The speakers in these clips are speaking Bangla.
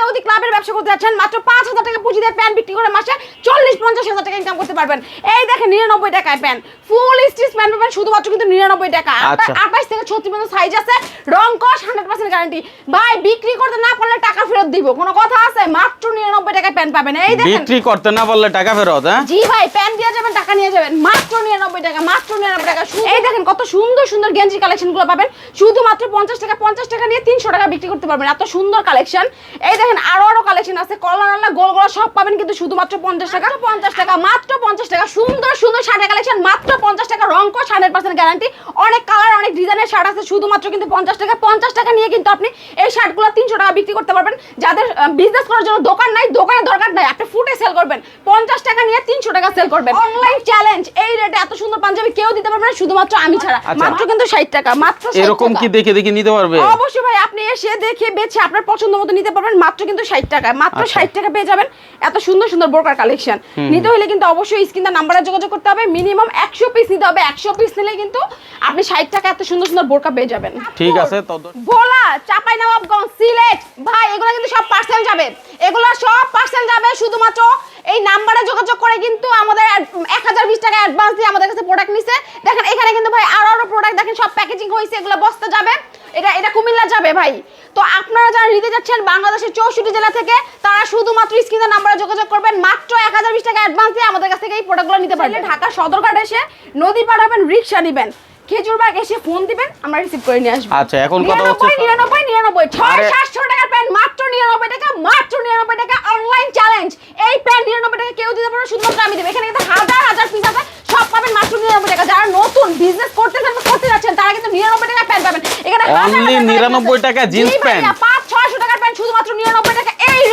দাউদি ক্লাবের ব্যবসা করতে যাচ্ছেন মাত্র পাঁচ হাজার টাকা পুঁজি দিয়ে প্যান্ট বিক্রি করে মাসে চল্লিশ পঞ্চাশ হাজার টাকা ইনকাম করতে পারবেন। এই দেখেন নিরানব্বই টাকায় প্যান্ট ফুল স্টিচ প্যান্ট পাবেন শুধুমাত্র কিন্তু নিরানব্বই টাকা। আচ্ছা। আঠাশ থেকে ছত্রিশ পর্যন্ত সাইজ আছে। রং কস হান্ড্রেড পার্সেন্ট গ্যারান্টি ভাই বিক্রি করতে না পারলে টাকা ফেরত দিব। কোনো কথা আছে? মাত্র নিরানব্বই টাকায় প্যান্ট পাবেন। এই দেখেন। বিক্রি করতে না পারলে টাকা ফেরত হ্যাঁ? জি ভাই প্যান্ট দিয়ে যাবেন টাকা নিয়ে যাবেন। মাত্র নিরানব্বই টাকা মাত্র নিরানব্বই টাকা। শুধু- এই দেখেন কত সুন্দর সুন্দর গেঞ্জি কালেকশনগুলো পাবেন। শুধুমাত্র পঞ্চাশ টাকা পঞ্চাশ টাকা নিয়ে তিনশো টাকা বিক্রি করতে পারবেন। এত সুন্দর কালেকশন এই দেখেন আরও আরও কালেকশন আছে। কলার আল্লাহ গোল গোলা সব পাবেন কিন্তু শুধুমাত্র পঞ্চাশ টাকা। পঞ্চাশ টাকা। মাত্র পঞ্চাশ টাকা। সুন্দর সুন্দর শার্টের কালেকশন মাত্র পঞ্চাশ টাকা। রং হান্ড্রেড পার্সেন্ট গ্যারান্টি অনেক কালার অনেক ডিজাইনের শার্ট আছে। শুধুমাত্র কিন্তু পঞ্চাশ টাকা। পঞ্চাশ টাকা নিয়ে কিন্তু আপনি এই শার্টগুলো তিনশো টাকা বিক্রি করতে পারবেন। যাদের বিজনেস করার জন্য দোকান নাই দোকানের দরকার নাই আপনি ফুটে সেল করবেন পঞ্চাশ টাকা নিয়ে তিনশো টাকা সেল করবেন। অনলাইন চ্যালেঞ্জ এই রেটে এত সুন্দর পাঞ্জাবি কেউ দিতে পারবে না শুধুমাত্র আমি ছাড়া। আচ্ছা। মাত্র কিন্তু ষাট টাকা মাত্র এরকম কি দেখে দেখে নিতে পারবে? অবশ্যই ভাই আপনি এসে দেখে বেছে আপনার পছন্দ মতো নিতে পারবেন মাত্র কিন্তু ষাট টাকায় মাত্র আচ্ছা। ষাট টাকা পেয়ে যাবেন। এত সুন্দর সুন্দর বোরকার কালেকশন নিতে হলে কিন্তু অবশ্যই স্ক্রিনের নাম্বারে যোগাযোগ করতে হবে। মিনিমাম একশো পিস নিতে হবে। একশো পিস নিলে কিন্তু আপনি ষাট টাকা এত সুন্দর সুন্দর বোরকা পেয়ে যাবেন। ঠিক আছে ভোলা চাপাই নবাবগঞ্জ এগুলো কিন্তু সব পার্সেল যাবে। এগুলো সব পার্সেল যাবে শুধুমাত্র এই নাম্বারে যোগাযোগ করে কিন্তু আমাদের এক হাজার বিশ টাকা অ্যাডভান্স দিয়ে আমাদের কাছে প্রোডাক্ট নিছে। দেখেন এখানে কিন্তু ভাই আরও আরও প্রোডাক্ট দেখেন সব প্যাকেজিং হয়েছে এগুলো বস্তা যাবে। এটা এটা কুমিল্লা যাবে ভাই। তো আপনারা যারা নিতে যাচ্ছেন বাংলাদেশের চৌষট্টি জেলা থেকে তারা শুধুমাত্র স্ক্রিনে নাম্বারে যোগাযোগ করবেন। মাত্র এক হাজার বিশ টাকা অ্যাডভান্স দিয়ে আমাদের কাছ থেকে এই প্রোডাক্টগুলো নিতে পারবেন। ঢাকা সদরঘাট এসে নদী পাঠাবেন রিক্সা নেবেন। খেজুরবাগ এসে ফোন দিবেন আমরা রিসিভ করে নিয়ে আসব। আচ্ছা এখন কথা হচ্ছে 99 99 6 7 এই প্যান্ট নিরানব্বই টাকা কেউ দিতে পারবে শুধুমাত্র আমি দেবো। এখানে কিন্তু হাজার হাজার পিস আছে সব পাবেন মাত্র নিরানব্বই টাকা। যারা নতুন বিজনেস করতে চান করতে যাচ্ছেন তারা কিন্তু নিরানব্বই টাকা প্যান্ট পাবেন। এখানে হাজার Only হাজার টাকার 99 business- টাকা জিন্স প্যান্ট পাঁচ ছয়শো টাকার প্যান্ট শুধুমাত্র নিরানব্বই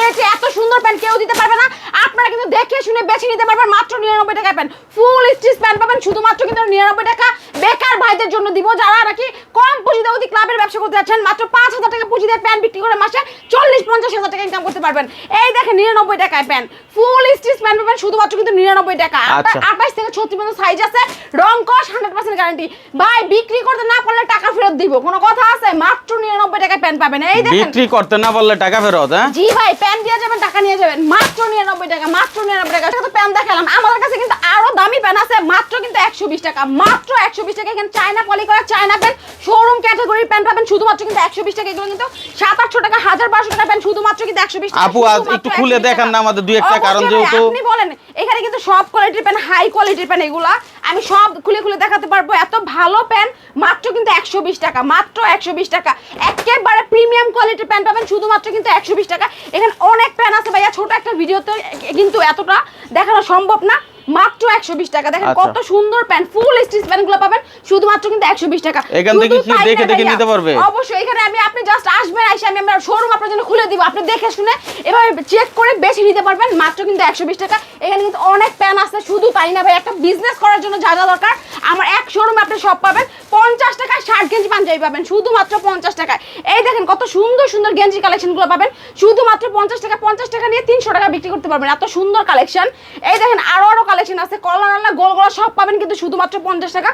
রেটে এত সুন্দর প্যান্ট কেউ দিতে পারবে না। আপনারা কিন্তু দেখে শুনে বেছে নিতে পারবেন মাত্র নিরানব্বই টাকার প্যান্ট। ফুল স্টিচ প্যান্ট পাবেন শুধুমাত্র কিন্তু নিরানব্বই টাকা। বেকার ভাইদের জন্য দিব যারা নাকি কম পুঁজিতে অতি ক্লাবের ব্যবসা করতে যাচ্ছেন মাত্র পাঁচ হাজার টাকা পুঁজি দিয়ে প্যান্ট বিক্রি করে মাসে চল্লিশ পঞ্চাশ হাজার টাকা ইনকাম করতে পারবেন। এই দেখেন নিরানব্বই টাকায় প্যান্ট। ফুল স্টিচ প্যান্ট পাবেন শুধুমাত্র কিন্তু নিরানব্বই টাকা। আচ্ছা। আঠাশ থেকে ছত্রিশ পর্যন্ত সাইজ আছে রং কস হান্ড্রেড পার্সেন্ট গ্যারান্টি ভাই বিক্রি করতে না পারলে টাকা ফেরত দিব কোনো কথা আছে? মাত্র নিরানব্বই টাকায় প্যান্ট পাবেন। এই দেখেন। বিক্রি করতে না পারলে টাকা ফেরত হ্যাঁ? জি ভাই প্যান দিয়ে যাবেন টাকা নিয়ে যাবেন। মাত্র নিরানব্বই টাকা মাত্র নিরানব্বই টাকা। সেটা তো প্যান দেখালাম। আমাদের কাছে কিন্তু আরও দামি প্যান আছে মাত্র কিন্তু একশো বিশ টাকা। মাত্র একশো বিশ টাকা এখানে চায়না পলি করা চায়না প্যান শোরুম ক্যাটাগরির প্যান পাবেন শুধুমাত্র কিন্তু একশো বিশ টাকা। এগুলো কিন্তু সাত আটশো টাকা হাজার বারোশো টাকা প্যান শুধুমাত্র কিন্তু একশো বিশ টাকা। আপু, আজ একটু খুলে 120 দেখান না আমাদের দুই একটা, কারণ যেহেতু- আপনি বলেন এখানে কিন্তু সব কোয়ালিটির প্যান হাই কোয়ালিটির প্যান এগুলা। আমি সব খুলে খুলে দেখাতে পারব। এত ভালো প্যান্ট মাত্র কিন্তু একশো বিশ টাকা, মাত্র একশো বিশ টাকা। একেবারে প্রিমিয়াম কোয়ালিটির প্যান্ট পাবেন, শুধুমাত্র কিন্তু একশো বিশ টাকা। এখানে অনেক প্যান্ট আছে ভাইয়া, ছোট একটা ভিডিওতে কিন্তু এতটা দেখানো সম্ভব না। মাত্র একশো বিশ টাকা। দেখেন আচ্ছা। কত সুন্দর প্যান ফুল স্টিচ প্যানগুলো পাবেন শুধুমাত্র কিন্তু একশো বিশ টাকা। এখান থেকে কি দেখে দেখে নিতে পারবে? অবশ্যই এখানে আমি আপনি জাস্ট আসবেন এসে আমি আমার শোরুম আপনার জন্য খুলে দিব। আপনি দেখে শুনে এভাবে চেক করে বেছে নিতে পারবেন মাত্র কিন্তু একশো বিশ টাকা। এখানে কিন্তু অনেক প্যান আছে শুধু তাই না ভাই একটা বিজনেস করার জন্য যা যা দরকার। আমার এক শোরুমে আপনি সব পাবেন পঞ্চাশ টাকায় ষাট গেঞ্জি পাঞ্জাবি পাবেন শুধুমাত্র পঞ্চাশ টাকায়। এই দেখেন কত সুন্দর সুন্দর গেঞ্জি কালেকশনগুলো পাবেন শুধুমাত্র পঞ্চাশ টাকা পঞ্চাশ টাকা নিয়ে তিনশো টাকা বিক্রি করতে পারবেন এত সুন্দর কালেকশন এই দেখেন আরও আরও কালেকশন আছে কলার আল্লাহ গোল গোলা সব পাবেন কিন্তু শুধুমাত্র পঞ্চাশ টাকা।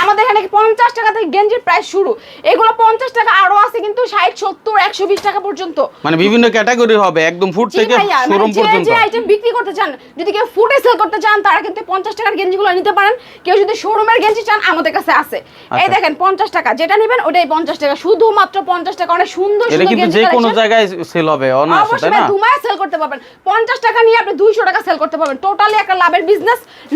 আমাদের এখানে পঞ্চাশ টাকা থেকে গেঞ্জির প্রাইস শুরু? এগুলো পঞ্চাশ টাকা আরও আছে কিন্তু ষাট সত্তর একশো বিশ টাকা পর্যন্ত। মানে বিভিন্ন ক্যাটাগরি হবে একদম ফুট থেকে মানে শোরুম যে- পর্যন্ত। যে আইটেম বিক্রি করতে চান যদি কেউ ফুডে সেল করতে চান তারা কিন্তু পঞ্চাশ টাকার গেঞ্জিগুলো নিতে পারেন। কেউ যদি শোরুমের গেঞ্জি চান আমাদের কাছে আছে। এই আচ্ছা। দেখেন পঞ্চাশ টাকা যেটা নেবেন ওটাই পঞ্চাশ টাকা। শুধুমাত্র পঞ্চাশ টাকা অনেক সুন্দর সুন্দর কিন্তু যে কোনো জায়গায় সেল হবে অনায়াসে তাই না? সেল করতে পারবেন। পঞ্চাশ টাকা নিয়ে আপনি দুইশো টাকা সেল করতে পারবেন। টোটালি একটা লাভের বিজনেস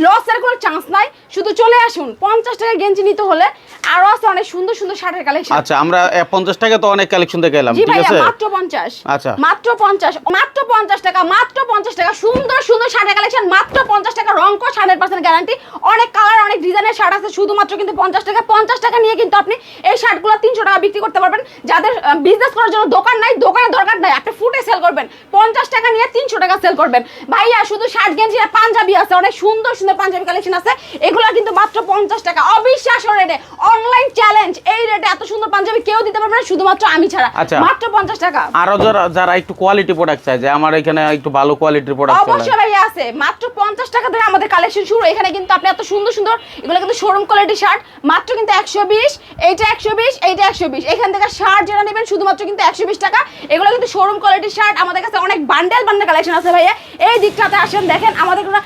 লসের কোনো চান্স নাই। শুধু চলে আসুন পঞ্চাশ টাকা গেঞ্জি নিতে হলে আরও আছে অনেক সুন্দর সুন্দর শার্টের কালেকশন আচ্ছা আমরা পঞ্চাশ টাকা তো অনেক কালেকশন দেখে এলাম ঠিক আছে? মাত্র পঞ্চাশ। আচ্ছা। মাত্র পঞ্চাশ মাত্র পঞ্চাশ টাকা মাত্র পঞ্চাশ টাকা সুন্দর সুন্দর শার্টের কালেকশন মাত্র পঞ্চাশ টাকা রং কোচ হান্ড্রেড পার্সেন্ট গ্যারান্টি অনেক কালার অনেক ডিজাইনের শার্ট আছে শুধুমাত্র কিন্তু পঞ্চাশ টাকা পঞ্চাশ টাকা নিয়ে কিন্তু আপনি এই শার্টগুলো তিনশো টাকা বিক্রি করতে পারবেন। যাদের বিজনেস করার জন্য দোকান নাই দোকানের দরকার নাই আপনি ফুটে সেল করবেন। পঞ্চাশ টাকা নিয়ে তিনশো টাকা সেল করবেন। ভাইয়া শুধু শার্ট গেঞ্জি আর পাঞ্জাবি আছে অনেক সুন্দর সুন্দর পাঞ্জাবি কালেকশন আছে। এগুলো কিন্তু মাত্র পঞ্চাশ টাকা। অবিশ্বাস রেটে অনলাইন চ্যালেঞ্জ এই রেটে এত সুন্দর পাঞ্জাবি কেউ দিতে পারবে না শুধুমাত্র আমি ছাড়া। আচ্ছা। মাত্র পঞ্চাশ টাকা। আরও যারা যারা একটু কোয়ালিটি প্রোডাক্ট চাই যে আমার এখানে একটু ভালো কোয়ালিটির প্রোডাক্ট অবশ্যই ভাইয়া আছে। মাত্র পঞ্চাশ টাকা থেকে আমাদের কালেকশন শুরু। এখানে কিন্তু আপনি এত সুন্দর সুন্দর এগুলো কিন্তু শোরুম কোয়ালিটি শার্ট মাত্র কিন্তু একশো বিশ। এইটা একশো বিশ এইটা একশো বিশ। এখান থেকে শার্ট যারা নেবেন শুধুমাত্র কিন্তু একশো বিশ টাকা। এগুলো কিন্তু শোরুম কোয়ালিটি শার্ট আমাদের কাছে অনেক বান্ডেল বান্ডেল কালেকশন আছে ভাইয়া। এই দিকটাতে আসেন দেখেন আমাদের কোনো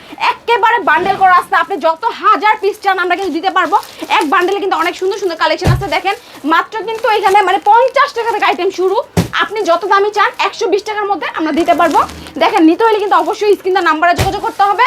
একেবারে বান্ডেল করা আছে আপনি যত হাজার পিস চান আমরা কিন্তু দিতে পারব। এক বান্ডেলে কিন্তু অনেক সুন্দর সুন্দর কালেকশন আছে দেখেন। মাত্র কিন্তু এখানে মানে পঞ্চাশ টাকা থেকে আইটেম শুরু। আপনি যত দামি চান একশো বিশ টাকার মধ্যে আমরা দিতে পারব। দেখেন নিতে হলে কিন্তু অবশ্যই স্ক্রিন নাম্বারে যোগাযোগ করতে হবে।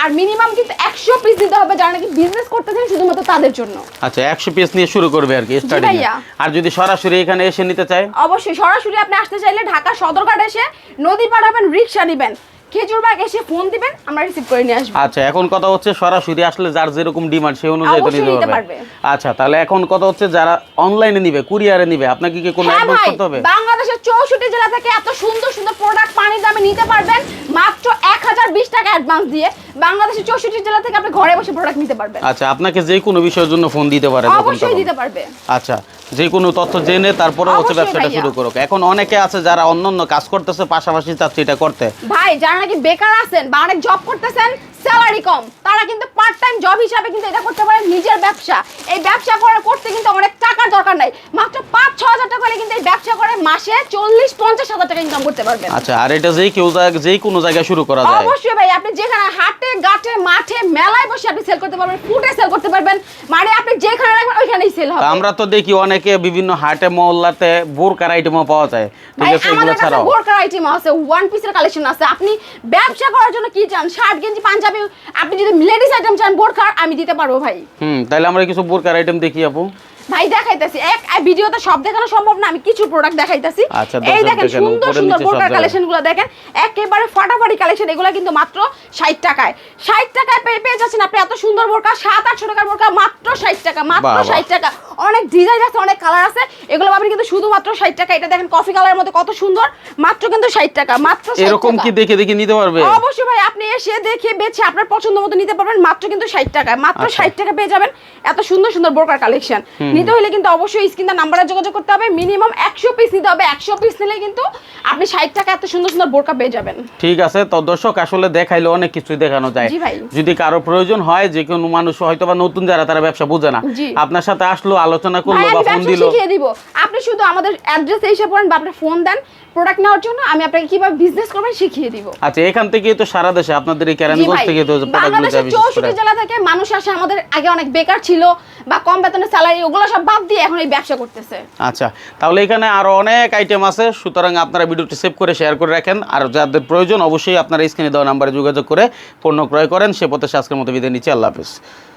আর মিনিমাম কিন্তু একশো পিস দিতে হবে যারা নাকি বিজনেস করতেছেন শুধুমাত্র তাদের জন্য। আচ্ছা একশো পিস নিয়ে শুরু করবে আর কি স্টার্টিং আর যদি সরাসরি এখানে এসে নিতে চায়? অবশ্যই সরাসরি আপনি আসতে চাইলে ঢাকা সদরঘাট এসে নদী পার হবেন রিক্সা নেবেন। খেজুরবাগ এসে ফোন দিবেন আমরা রিসিভ করে নিয়ে আসব। আচ্ছা এখন কথা হচ্ছে সরাসরি আসলে যার যেরকম ডিমান্ড সেই অনুযায়ী তো নিতে পারবে। আচ্ছা তাহলে এখন কথা হচ্ছে যারা অনলাইনে নিবে কুরিয়ারে নিবে আপনাকে কি কোনো অ্যাডভান্স করতে হবে? বাংলাদেশের চৌষট্টি জেলা থেকে এত সুন্দর সুন্দর প্রোডাক্ট পানি দামে নিতে পারবেন মাত্র এক হাজার বিশ টাকা অ্যাডভান্স দিয়ে। বাংলাদেশের চৌষট্টি জেলা থেকে আপনি ঘরে বসে প্রোডাক্ট নিতে পারবেন। আচ্ছা আপনাকে যে কোনো বিষয়ের জন্য ফোন দিতে পারে অবশ্যই দিতে পারবে। আচ্ছা যে কোনো তথ্য জেনে তারপরে হচ্ছে ব্যবসাটা শুরু করুক। এখন অনেকে আছে যারা অন্যান্য কাজ করতেছে পাশাপাশি চাচ্ছে এটা করতে। ভাই যারা নাকি বেকার আছেন বা অনেক জব করতেছেন স্যালারি কম। তারা কিন্তু পার্ট টাইম জব হিসাবে কিন্তু এটা করতে পারে নিজের ব্যবসা। এই ব্যবসা করে করতে কিন্তু অনেক টাকার দরকার নাই। মাত্র পাঁচ ছ হাজার টাকা হলে কিন্তু এই ব্যবসা করে মাসে চল্লিশ পঞ্চাশ হাজার টাকা ইনকাম করতে পারবেন। আচ্ছা আর এটা যেই কেউ যেই কোনো জায়গায় শুরু করা যায়। অবশ্যই ভাই আপনি যেখানে হাটে গাটে মাঠে মেলায় বসে আপনি সেল করতে পারবেন ফুটে সেল করতে পারবেন। মানে আপনি যেখানে রাখবেন সেল তা হবে আমরা তো দেখি অনেকে বিভিন্ন হাটে মহল্লাতে বোরকার আইটেমও পাওয়া যায়। ঠিক আছে এগুলো ছাড়াও। বোরকার আইটেম আছে ওয়ান পিসের কালেকশন আছে। আপনি ব্যবসা করার জন্য কি চান? শার্ট গেঞ্জি পাঞ্জাবি আপনি যদি লেডিস আইটেম চান বোরকার আমি দিতে পারব ভাই। হুম তাহলে আমরা কিছু বোরকার আইটেম দেখি আপু। ভাই দেখাইতেছি। এক ভিডিওতে সব দেখানো সম্ভব না আমি কিছু প্রোডাক্ট দেখাইতেছি। আচ্ছা, এই দেখেন সুন্দর সুন্দর বোরকার জায়গায়। কালেকশনগুলো দেখেন। একেবারে ফাটাফাটি কালেকশন এগুলো কিন্তু মাত্র ষাট টাকায়। ষাট টাকায় পেয়ে যাচ্ছেন আপনি এত সুন্দর বোরকা সাত আটশো টাকার বোরকা মাত্র ষাট টাকা মাত্র বাহ, বাহ। ষাট টাকা। অনেক ডিজাইন আছে অনেক কালার আছে। এগুলো পাবেন কিন্তু শুধুমাত্র ষাট টাকা। এটা দেখেন কফি কালারের মধ্যে কত সুন্দর মাত্র কিন্তু ষাট টাকা মাত্র এরকম কি দেখে দেখে নিতে পারবে? অবশ্যই ভাই আপনি এসে দেখে বেছে আপনার পছন্দ মতো নিতে পারবেন মাত্র কিন্তু ষাট টাকা মাত্র আচ্ছা। ষাট টাকা পেয়ে যাবেন এত সুন্দর সুন্দর বোরকার কালেকশন নিতে হলে কিন্তু অবশ্যই স্ক্রিনের নাম্বারে যোগাযোগ করতে হবে। মিনিমাম একশো পিস নিতে হবে। একশো পিস নিলে কিন্তু আপনি ষাট টাকা এত সুন্দর সুন্দর বোরকা পেয়ে যাবেন। ঠিক আছে তো দর্শক আসলে দেখাইলে অনেক কিছুই দেখানো যায়। জি ভাই। যদি কারও প্রয়োজন হয় যে কোনো মানুষ হয়তো বা নতুন যারা তারা ব্যবসা বোঝে না। আপনার সাথে আসলো আলোচনা করল বা ফোন দিল। শিখিয়ে দিব। আপনি শুধু আমাদের অ্যাড্রেসে এসে পড়েন বা আপনার ফোন দেন। প্রোডাক্ট নেওয়ার জন্য আমি আপনাকে কীভাবে বিজনেস করবেন শিখিয়ে দিব। আচ্ছা এখান থেকে তো সারা দেশে আপনাদের এই কেরানীগঞ্জ থেকে তো প্রোডাক্টগুলো চৌষট্টি জেলা থেকে মানুষ আসে। আমাদের আগে অনেক বেকার ছিল বা কম বেতনের স্যালারি ওগুলো সব বাদ দিয়ে এখন এই ব্যবসা করতেছে। আচ্ছা তাহলে এখানে আরও অনেক আইটেম আছে, সুতরাং আপনারা ভিডিওটি সেভ করে শেয়ার করে রাখেন। আর যাদের প্রয়োজন, অবশ্যই আপনারা স্ক্রিনে দেওয়া নাম্বারে যোগাযোগ করে পণ্য ক্রয় করেন। সে পথে আজকের মতো বিদায় নিচ্ছি, আল্লাহ হাফিজ।